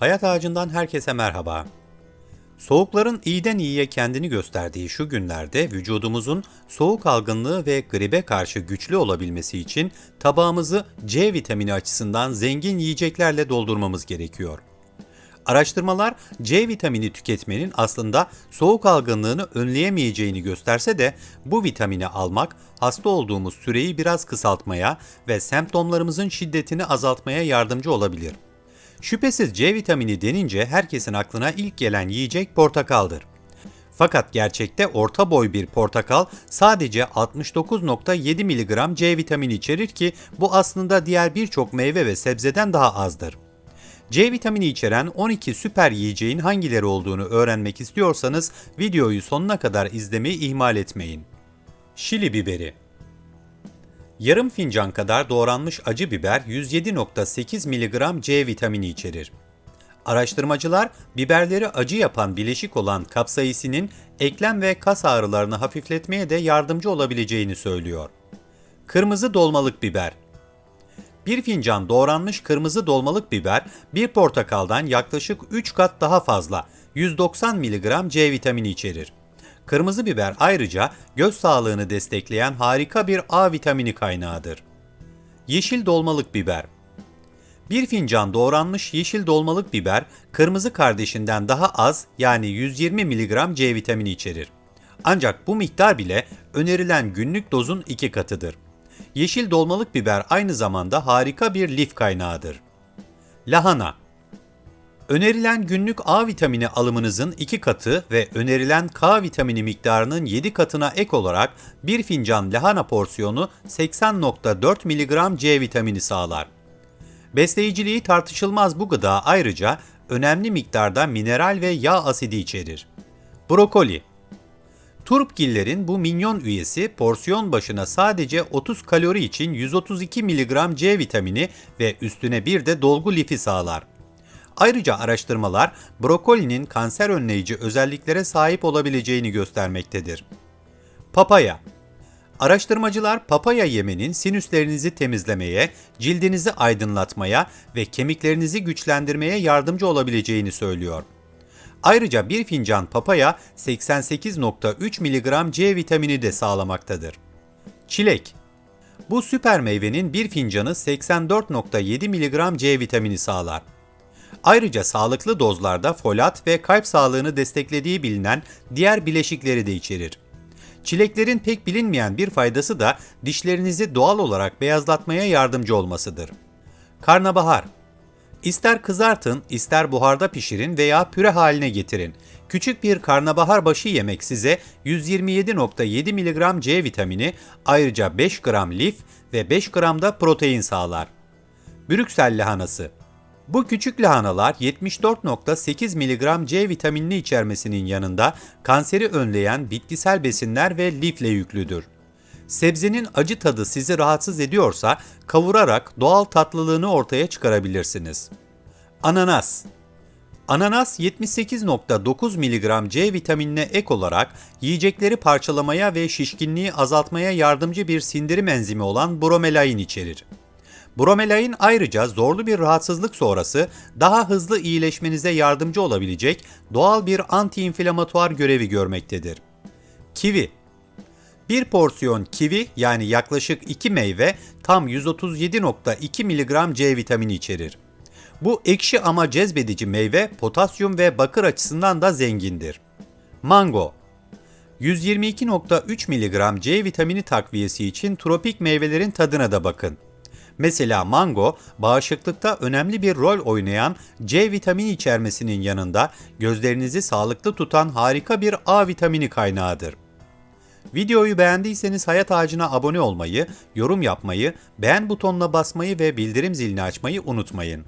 Hayat Ağacı'ndan herkese merhaba. Soğukların iyiden iyiye kendini gösterdiği şu günlerde vücudumuzun soğuk algınlığı ve gribe karşı güçlü olabilmesi için tabağımızı C vitamini açısından zengin yiyeceklerle doldurmamız gerekiyor. Araştırmalar C vitamini tüketmenin aslında soğuk algınlığını önleyemeyeceğini gösterse de bu vitamini almak hasta olduğumuz süreyi biraz kısaltmaya ve semptomlarımızın şiddetini azaltmaya yardımcı olabilir. Şüphesiz C vitamini denince herkesin aklına ilk gelen yiyecek portakaldır. Fakat gerçekte orta boy bir portakal sadece 69.7 mg C vitamini içerir ki bu aslında diğer birçok meyve ve sebzeden daha azdır. C vitamini içeren 12 süper yiyeceğin hangileri olduğunu öğrenmek istiyorsanız videoyu sonuna kadar izlemeyi ihmal etmeyin. Şili biberi Yarım fincan kadar doğranmış acı biber 107.8 mg C vitamini içerir. Araştırmacılar biberleri acı yapan bileşik olan kapsaisinin eklem ve kas ağrılarını hafifletmeye de yardımcı olabileceğini söylüyor. Kırmızı dolmalık biber bir fincan doğranmış kırmızı dolmalık biber bir portakaldan yaklaşık 3 kat daha fazla 190 mg C vitamini içerir. Kırmızı biber ayrıca göz sağlığını destekleyen harika bir A vitamini kaynağıdır. Yeşil dolmalık biber bir fincan doğranmış yeşil dolmalık biber, kırmızı kardeşinden daha az yani 120 mg C vitamini içerir. Ancak bu miktar bile önerilen günlük dozun iki katıdır. Yeşil dolmalık biber aynı zamanda harika bir lif kaynağıdır. Lahana Önerilen günlük A vitamini alımınızın 2 katı ve önerilen K vitamini miktarının 7 katına ek olarak bir fincan lahana porsiyonu 80.4 mg C vitamini sağlar. Besleyiciliği tartışılmaz bu gıda ayrıca önemli miktarda mineral ve yağ asidi içerir. Brokoli Turpgillerin bu minyon üyesi porsiyon başına sadece 30 kalori için 132 mg C vitamini ve üstüne bir de dolgu lifi sağlar. Ayrıca araştırmalar brokolinin kanser önleyici özelliklere sahip olabileceğini göstermektedir. Papaya Araştırmacılar papaya yemenin sinüslerinizi temizlemeye, cildinizi aydınlatmaya ve kemiklerinizi güçlendirmeye yardımcı olabileceğini söylüyor. Ayrıca bir fincan papaya 88.3 mg C vitamini de sağlamaktadır. Çilek Bu süper meyvenin bir fincanı 84.7 mg C vitamini sağlar. Ayrıca sağlıklı dozlarda folat ve kalp sağlığını desteklediği bilinen diğer bileşikleri de içerir. Çileklerin pek bilinmeyen bir faydası da dişlerinizi doğal olarak beyazlatmaya yardımcı olmasıdır. Karnabahar İster kızartın, ister buharda pişirin veya püre haline getirin. Küçük bir karnabahar başı yemek size 127.7 mg C vitamini, ayrıca 5 gram lif ve 5 gram da protein sağlar. Brüksel lahanası bu küçük lahanalar 74.8 mg C vitaminini içermesinin yanında kanseri önleyen bitkisel besinler ve lifle yüklüdür. Sebzenin acı tadı sizi rahatsız ediyorsa kavurarak doğal tatlılığını ortaya çıkarabilirsiniz. Ananas Ananas 78.9 mg C vitaminine ek olarak yiyecekleri parçalamaya ve şişkinliği azaltmaya yardımcı bir sindirim enzimi olan bromelain içerir. Bromelain ayrıca zorlu bir rahatsızlık sonrası daha hızlı iyileşmenize yardımcı olabilecek doğal bir antiinflamatuar görevi görmektedir. Kivi bir porsiyon kivi yani yaklaşık 2 meyve tam 137.2 mg C vitamini içerir. Bu ekşi ama cezbedici meyve potasyum ve bakır açısından da zengindir. Mango 122.3 mg C vitamini takviyesi için tropik meyvelerin tadına da bakın. Mesela mango, bağışıklıkta önemli bir rol oynayan C vitamini içermesinin yanında gözlerinizi sağlıklı tutan harika bir A vitamini kaynağıdır. Videoyu beğendiyseniz Hayat Ağacı'na abone olmayı, yorum yapmayı, beğen butonuna basmayı ve bildirim zilini açmayı unutmayın.